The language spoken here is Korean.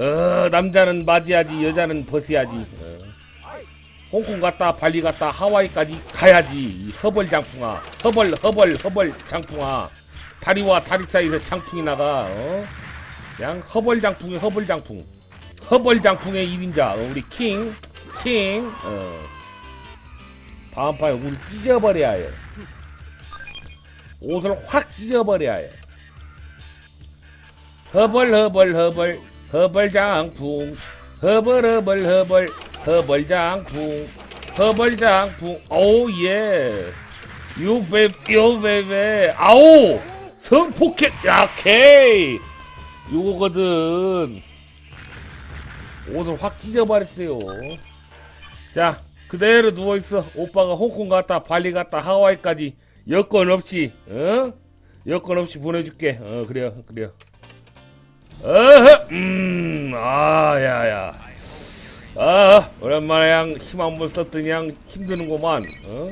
어 남자는 맞이하지 여자는 벗어야지 어. 홍콩 갔다 발리 갔다 하와이까지 가야지 이 허벌 장풍아 허벌 허벌 허벌 장풍아 다리와 다리 사이에서 장풍이 나가 어? 그냥 허벌 장풍이 허벌 장풍 허벌 장풍의 1인자 어, 우리 킹 킹 어. 다음 판에 우리 찢어버려야 해 옷을 확 찢어버려야 해 허벌 허벌 허벌 허벌 장풍 허벌 허벌 허벌 허벌 장풍 허벌 장풍. 오예. 유베 요베베 아오! 성포켓 야케이 요거거든. 옷을 확 찢어버렸어요. 자 그대로 누워있어. 오빠가 홍콩 갔다 발리 갔다 하와이까지 여권 없이 어? 여권 없이 보내줄게. 어 그래요 그래요 아 야 야 아 오랜만에 양 힘 한 번 썼더니 양 힘드는구만 어?